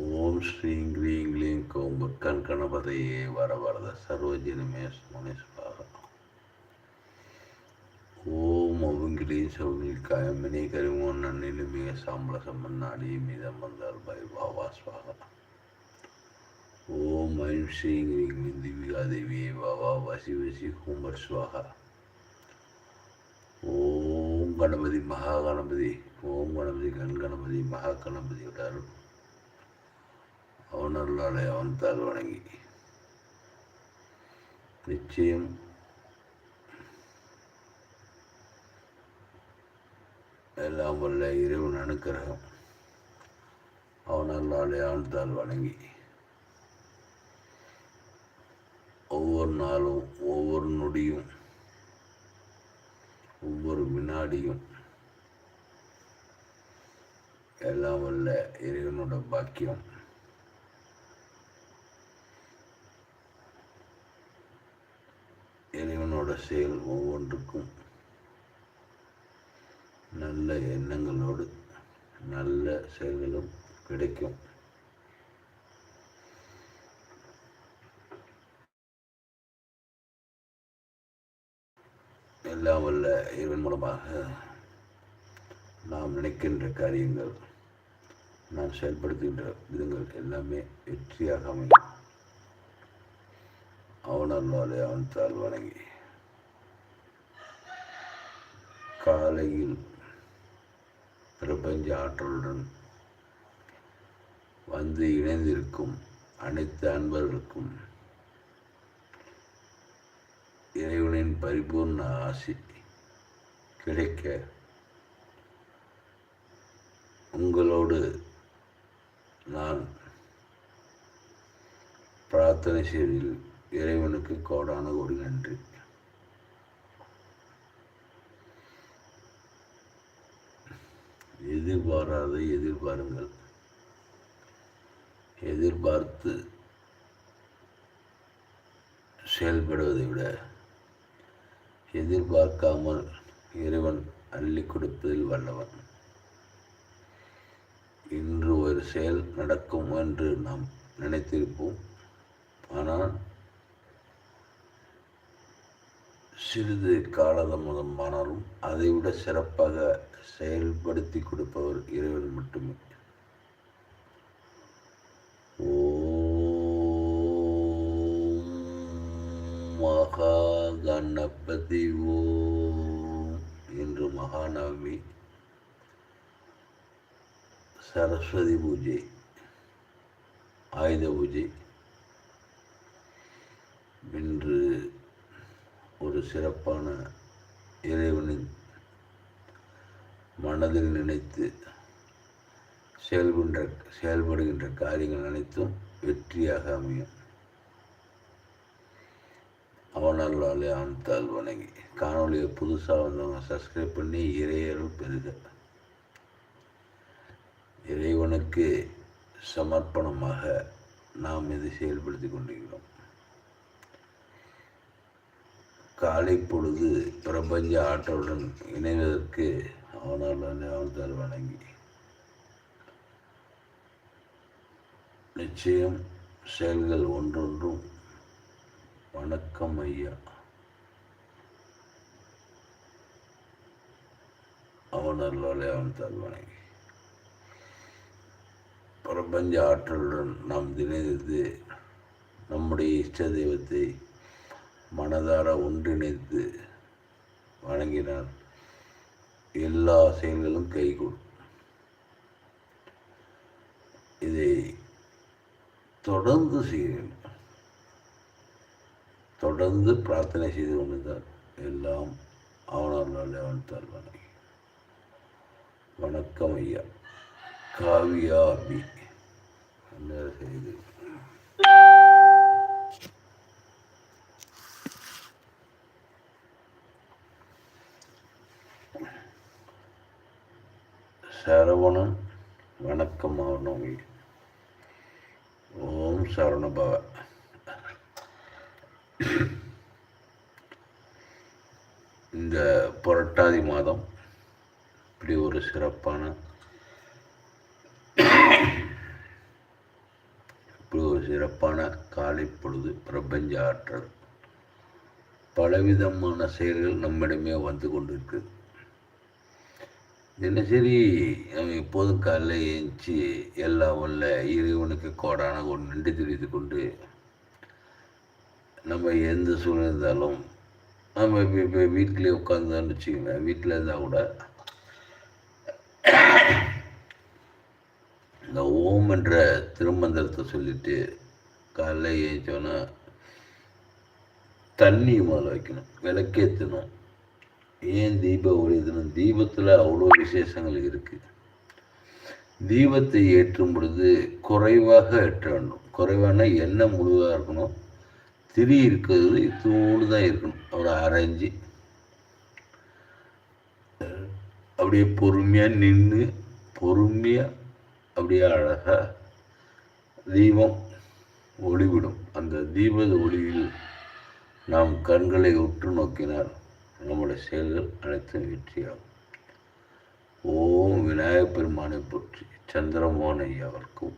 Om Shri Gling கண் கணபதையே வர வரத சர்வஜனமே ஓம் அவங்கிலேயும் சௌகில் காயமினி கரிமோன் நன்னிலும் மிக சாம்பல சம்மன்னாடி மீதம் வந்தால் பை பாபா ஸ்வாகா ஓம் ஐம் ஸ்ரீ க்ரீம் திவிகா தேவியே பாபா வசி வசி ஹூமர் ஸ்வாகா ஓம் கணபதி மகா கணபதி ஓம் கணபதி கண் கணபதி மகா கணபதியோட அருள் அவன் அருளாலே அவன் வணங்கி. நிச்சயம். எல்லாம் வல்ல இறைவன் அனுக்கிரகம். அவன் அருளாலே அவன் வணங்கி. ஒவ்வொரு நாளும் ஒவ்வொரு நொடியும் ஒவ்வொரு வினாடியும் எல்லாம் வல்ல இறைவனோட பாக்கியம். இறைவனோட செயல் ஒவ்வொன்றுக்கும் நல்ல எண்ணங்களோடு நல்ல செயல்களும் கிடைக்கும். எல்லாம் வல்ல இறைவன் மூலமாக நாம் நினைக்கின்ற காரியங்கள் நாம் செயல்படுத்துகின்ற விதங்கள் எல்லாமே வெற்றியாக அமையும். அவனல்லாலே அவன் தால் வணங்கி காலையில் பிரபஞ்ச ஆற்றலுடன் வந்து இணைந்திருக்கும் அனைத்து அன்பர்களுக்கும் இறைவனின் பரிபூர்ண ஆசி கிடைக்க உங்களோடு நான் பிரார்த்தனை செய்வதில் இறைவனுக்கு கோடான கோடி நன்றி. எதிர்பாராத எதிர்பாருங்கள். எதிர்பார்த்து செயல்படுவதை விட எதிர்பார்க்காமல் இறைவன் அள்ளி கொடுப்பதில் வல்லவன். இன்று ஒரு செயல் நடக்கும் என்று நாம் நினைத்திருப்போம். ஆனால் சிறிது காலதாமதமானாலும் அதைவிட சிறப்பாக செயல்படுத்தி கொடுப்பவர் இறைவன் மட்டுமே. ஓம் மகா கணபதி ஓம் இன்று மகாநவமி. சரஸ்வதி பூஜை ஆயுத பூஜை. இன்று ஒரு சிறப்பான இறைவனின் மனதில் நினைத்து செயல்படுகின்ற செயல்படுகின்ற காரியங்கள் அனைத்தும் வெற்றியாக அமையும். அவனல்லாலே அவன் வணங்கி. காணொலியை புதுசாக வந்தவங்க சப்ஸ்கிரைப் பண்ணி இறையரும் பெறுக. இறைவனுக்கு சமர்ப்பணமாக நாம் இதை செயல்படுத்தி கொண்டிருக்கிறோம். காலை பொழுது பிரபஞ்ச ஆற்றலுடன் இணைவதற்கு அவனால் அவன் வணங்கி நிச்சயம் செயல்கள் ஒன்றொன்றும் வணக்கம் ஐயா. அவன் அருளாலே அவன் வணங்கி பிரபஞ்ச ஆற்றலுடன் நாம் திணைத்து நம்முடைய இஷ்ட தெய்வத்தை மனதார ஒன்றிணைத்து வணங்கினார். எல்லா செயல்களும் கைகூடும் இதை தொடர்ந்து செய்கிறேன் தொடர்ந்து பிரார்த்தனை செய்து கொண்டிருந்தார். எல்லாம் அவனால் அவன் தருவனை வணக்கம் ஐயா. காவியா அபி அந்த சரவணன் வணக்கம் ஆகணும் ஓம் சரணபவ இந்த புரட்டாதி மாதம் இப்படி ஒரு சிறப்பான இப்படி ஒரு சிறப்பான காலை பொழுது பிரபஞ்ச ஆற்றல். பலவிதமான செயல்கள் நம்மிடமே வந்து கொண்டிருக்குது தினசரி எப்போதும் காலைல ஏஞ்சி எல்லாம் உள்ள இறைவனுக்கு கோடான ஒரு நின்று தெரிவித்து கொண்டு நம்ம எந்த சூழ்நிலை இருந்தாலும் நம்ம இப்போ இப்போ வீட்டிலே உட்காந்துதான்னு வச்சுக்கோங்களேன். வீட்டில் இருந்தால் கூட இந்த ஓம் என்ற திருமந்திரத்தை சொல்லிட்டு காலைல ஏஞ்சோன்னா தண்ணி முதல்ல வைக்கணும் விளக்கேற்றணும் ஏன் தீப தினம் தீபத்தில் அவ்வளோ விசேஷங்கள் இருக்குது தீபத்தை ஏற்றும் பொழுது குறைவாக ஏற்ற வேண்டும். குறைவான எண்ணெய் முழுவதாக இருக்கணும்? திரி இருக்கிறது இத்தோடு தான் இருக்கணும். ஒரு அரைஞ்சி. அப்படியே பொறுமையாக நின்று பொறுமையாக அப்படியே அழகாக தீபம் ஒளிவிடும். அந்த தீப ஒளியில் நாம் கண்களை உற்று நோக்கினால் நம்முடைய செயல்கள் அனைத்தும் வெற்றியாகும். ஓம் விநாயகப் பெருமானை போற்றி சந்திரமோகன் ஐயாவிற்கும்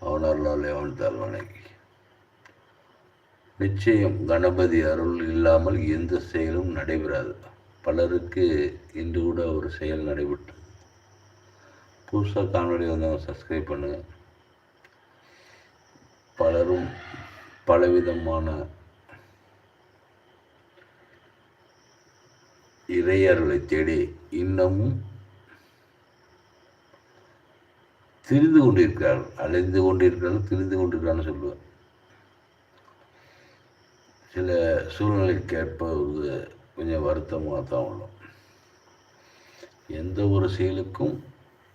அவனர்களால் அவன் தாழ்வணங்கி நிச்சயம் கணபதி அருள் இல்லாமல் எந்த செயலும் நடைபெறாது. பலருக்கு இன்று கூட ஒரு செயல் நடைபெற்று. புதுசாக காணொலி வந்தவங்க சப்ஸ்கிரைப் பண்ணுங்கள் பலரும் பலவிதமான இறையர்களை தேடி இன்னமும் திரிந்து கொண்டிருக்கிறார்கள் அலைந்து கொண்டிருக்கிறார்கள் திரிந்து கொண்டிருக்கிறான்னு சொல்லுவேன் சில சூழ்நிலைக்கு ஏற்ப ஒரு கொஞ்சம் வருத்தமாக தான் உள்ளோம். எந்த ஒரு செயலுக்கும்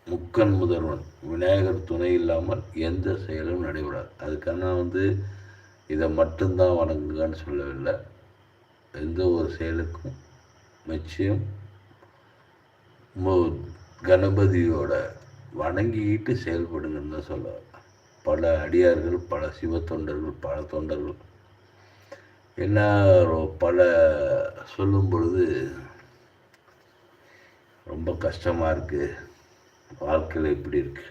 முக்கன் முதல்வன் விநாயகர் துணை இல்லாமல் எந்த செயலும் நடைபெறாது. அதுக்கான வந்து இதை மட்டும்தான் வணங்குங்கன்னு சொல்லவில்லை. எந்த ஒரு செயலுக்கும் நிச்சயம். கணபதியோட வணங்கிக்கிட்டு செயல்படுங்கன்னு தான் சொல்ல பல அடியார்கள் பல சிவ தொண்டர்கள் பல தொண்டர்கள். எல்லாரும் பல சொல்லும் பொழுது ரொம்ப கஷ்டமாக இருக்குது வாழ்க்கையில் இப்படி இருக்கு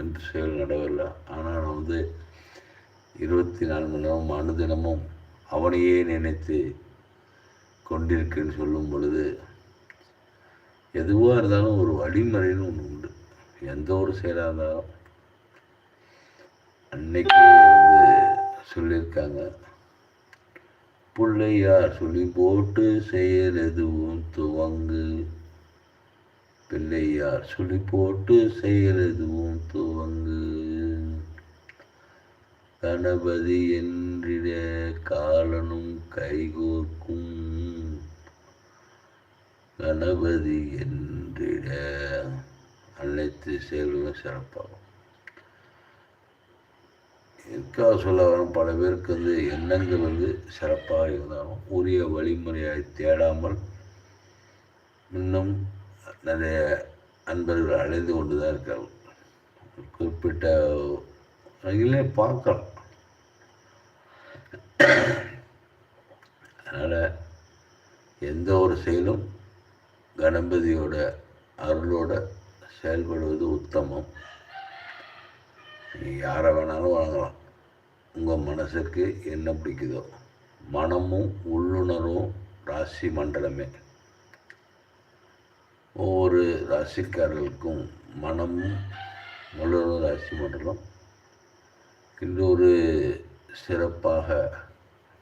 என்று செயல் நடவில்லை. ஆனால் நான் வந்து இருபத்தி நாலு மணி நேரம் அனுதினமும் அவனையே நினைத்து கொண்டிருக்குன்னு சொல்லும் பொழுது எதுவாக இருந்தாலும் ஒரு வழிமுறைன்னு ஒன்று உண்டு. எந்த ஒரு செயலாக இருந்தாலும். அன்னைக்கு வந்து சொல்லியிருக்காங்க பிள்ளையார் சொல்லி போட்டு செயல் எதுவும் துவங்கு பிள்ளையார் சொல்லி போட்டு செயல் எதுவும் துவங்கு. கணபதி என்றிட காலனும் கைகோர்க்கும் கணபதி என்றிட அனைத்து செயல்களும் சிறப்பாகும். எதுக்காக சொல்ல வரும் பல பேருக்கு வந்து எண்ணங்கள் வந்து சிறப்பாக இருந்தாலும் உரிய வழிமுறையை தேடாமல் இன்னும் நிறைய அன்பர்கள் அழைந்து கொண்டு தான் இருக்கார்கள். குறிப்பிட்ட வகையிலே பார்க்கலாம். அதனால் எந்த ஒரு செயலும் கணபதியோட அருளோட செயல்படுவது உத்தமம். நீ யாரை வேணாலும் வாங்கலாம் உங்கள் மனசுக்கு என்ன பிடிக்குதோ. மனமும் உள்ளுணர்வும் ராசி மண்டலமே. ஒவ்வொரு ராசிக்காரர்களுக்கும் மனமும் உள்ளுணர்வு ராசி மண்டலம். இன்று ஒரு சிறப்பாக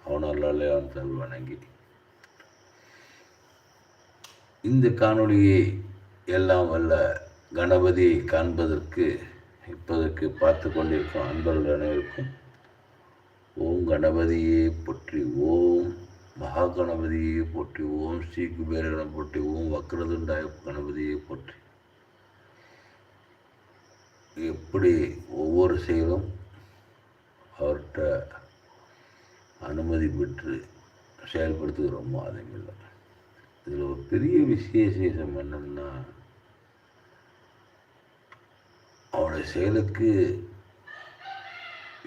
அவனால் அவன் வணங்கி இந்த காணொளியை எல்லாம் வல்ல கணபதியை காண்பதற்கு இப்போதற்கு பார்த்து கொண்டிருக்கும் அன்பர்கள் அனைவருக்கும் ஓம் கணபதியே போற்றி ஓம் மகா கணபதியை போற்றி ஓம் ஸ்ரீ குபேரகணம் போற்றி ஓம் வக்ரதுண்டாய கணபதியை போற்றி. எப்படி ஒவ்வொரு செயலும் அவர்கிட்ட அனுமதி பெற்று செயல்படுத்துகிறோமோ அதே இல்லை இதில் ஒரு பெரிய விசேஷம் என்னன்னா அவனுடைய செயலுக்கு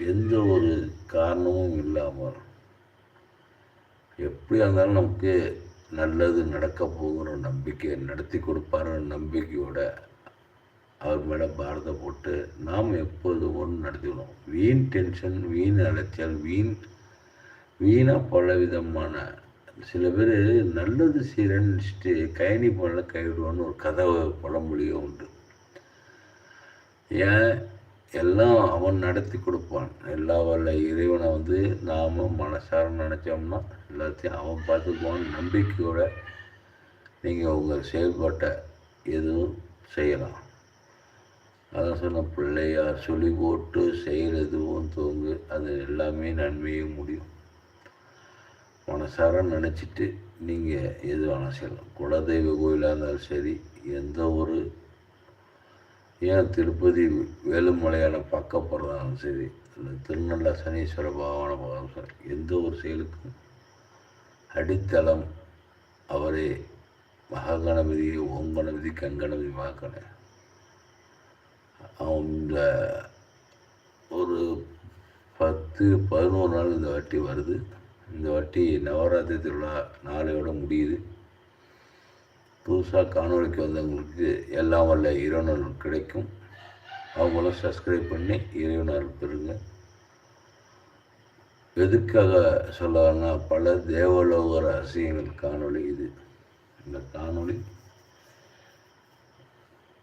எந்த ஒரு காரணமும் இல்லாமல் எப்படியா இருந்தாலும் நமக்கு நல்லது நடக்க போகிற நம்பிக்கை நடத்தி கொடுப்பாருன்ற நம்பிக்கையோட அவர் மேலே பாரத போட்டு நாம் எப்போது ஒன்று நடத்திவிடும் வீண் டென்ஷன் வீண் அலைச்சல் வீண் வீணாக பல விதமான சில பேர் நல்லது செய்கிறேன்னு நினச்சிட்டு கயனி போல கைவிடுவான்னு ஒரு கதை பழமொழியும் உண்டு. ஏன்? எல்லாம் அவன் நடத்தி கொடுப்பான். எல்லா வல்ல இறைவனை வந்து நாம் மனசார நினச்சோம்னா எல்லாத்தையும் அவன் பார்த்துக்குவான் நம்பிக்கையோட நீங்கள் உங்கள் செயல்பாட்டை எதுவும் செய்யலாம். அதான் சொன்ன பிள்ளையார் சொல்லி போட்டு செயல் எதுவும் தோங்கு அது எல்லாமே நன்மையும் முடியும். மனசார நினச்சிட்டு நீங்கள் எது வேணால் செய்யலாம். குலதெய்வ கோயிலாக இருந்தாலும் சரி எந்த ஒரு ஏன் திருப்பதி வேலுமலையான பார்க்க போகிறதாலும் சரி இல்லை திருநெல்ல சனீஸ்வர பகவான பகவான் சரி எந்த ஒரு செயலுக்கும் அடித்தளம் அவரே. மகாகணபதி ஓம் கணபதி கண்கணபதி மகாகண அவங்க ஒரு பத்து பதினோரு நாள் இந்த வாட்டி வருது. இந்த வாட்டி நவராத்திரி திருவிழா நாளையோட முடியுது. புதுசாக காணொலிக்கு வந்தவங்களுக்கு எல்லாம் வல்ல இறைவனல் கிடைக்கும். அவங்களும் சப்ஸ்கிரைப் பண்ணி இறைவனர் பெறுங்க. எதுக்காக சொல்லலாம்னா பல தேவலோக ரகசியங்கள் காணொளி இது. இந்த காணொளி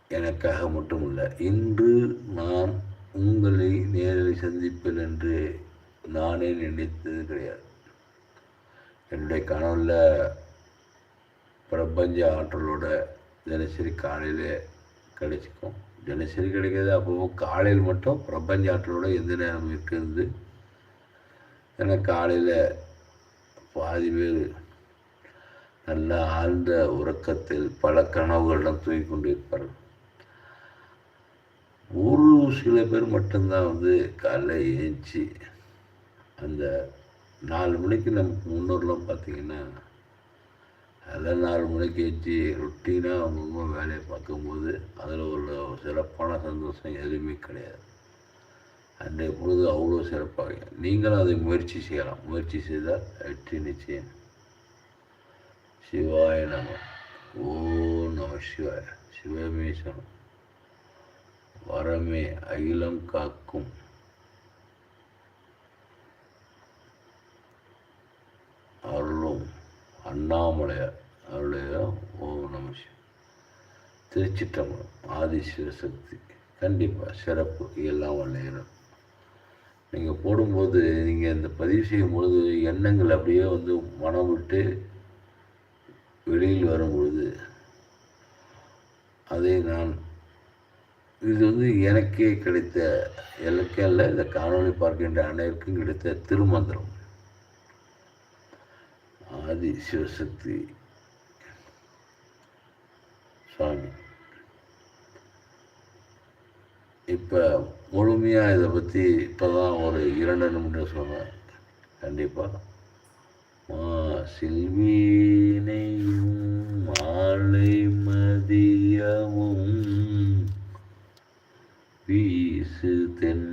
எனக்காக மட்டும் இல்லை இன்று நான் உங்களை நேரில் சந்திப்பேன் என்று நானே நினைத்தது கிடையாது. என்னுடைய கனவில் பிரபஞ்ச ஆற்றலோட தினசரி காலையிலே கிடைச்சிக்கும். தினசரி கிடைக்காது அப்பவும் காலையில் மட்டும் பிரபஞ்ச ஆற்றலோட எந்த நேரம் இருக்குது ஏன்னா காலையில் பாதி பேர் நல்ல ஆழ்ந்த உறக்கத்தில் பல கனவுகளிடம் தூக்கி கொண்டு இருப்பார்கள் ஒரு சில பேர் மட்டும்தான் வந்து காலைல ஏஞ்சி அந்த நாலு மணிக்கு நமக்கு முன்னோர்லாம் பார்த்தீங்கன்னா அதில் நாலு மணிக்கு ஏற்றி ரொட்டீனாக அவங்கவுங்க வேலையை பார்க்கும்போது அதில் ஒரு சிறப்பான சந்தோஷம் எதுவுமே கிடையாது. அன்றைய பொழுது அவ்வளோ சிறப்பாக நீங்களும் அதை முயற்சி செய்யலாம். முயற்சி செய்தால் வெற்றி நிச்சயம். சிவாய நம. ஓ நம சிவாய. சிவமேசனம் வரமே அகிலம் காக்கும். அண்ணாமலையார் அவருடைய ஓம் நம சிவ. திருச்சிற்றம்பலம் சக்தி. கண்டிப்பாக சிறப்பு எல்லாம் வளையிறோம் நீங்கள் போடும்போது நீங்கள் இந்த பதிவு செய்யும் பொழுது எண்ணங்கள் அப்படியே வந்து மனம் விட்டு வெளியில் வரும்பொழுது அதை நான் இது வந்து எனக்கே கிடைத்த எனக்கே அல்ல இந்த காணொளி பார்க்கின்ற அனைவருக்கும் கிடைத்த திருமந்திரம். ஆதி சிவசக்தி. சுவாமி. இப்போ முழுமையாக இதை பற்றி இப்போ தான் ஒரு இரண்டு நிமிடம் சொன்னேன் கண்டிப்பாக மா சில்வீனையும் மாலை மதியமும் வீசு தென்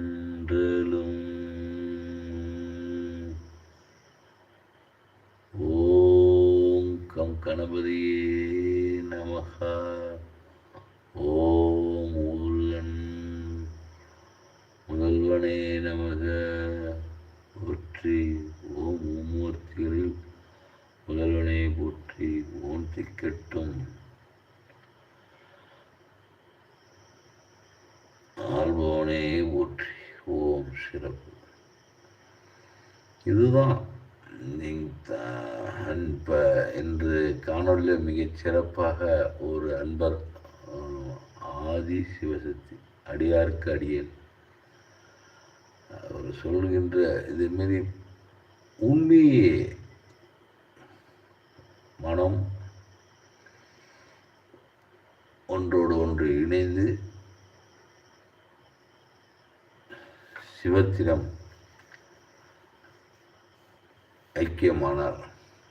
முதல்வனே நமக போற்றி ஓம் மும்மூர்த்திகளில் முதல்வனே போற்றி ஓம் திக்கட்டும். ஆள்பவனே போற்றி ஓம் சிறப்பு. இதுதான் அன்ப என்று இன்று காணொலியில் மிகச் சிறப்பாக ஒரு அன்பர் ஆதி சிவசக்தி அடியாருக்கு அடியேன். சொல்கின்ற இதுமாரி உண்மையே மனம் ஒன்றோடு ஒன்று இணைந்து சிவத்திடம் ஐக்கியமானார்.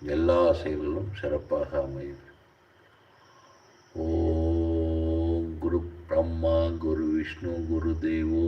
எல்லா செயல்களும் சிறப்பாக அமையும். ஓம் குரு பிரம்மா குரு விஷ்ணு குரு தெய்வம்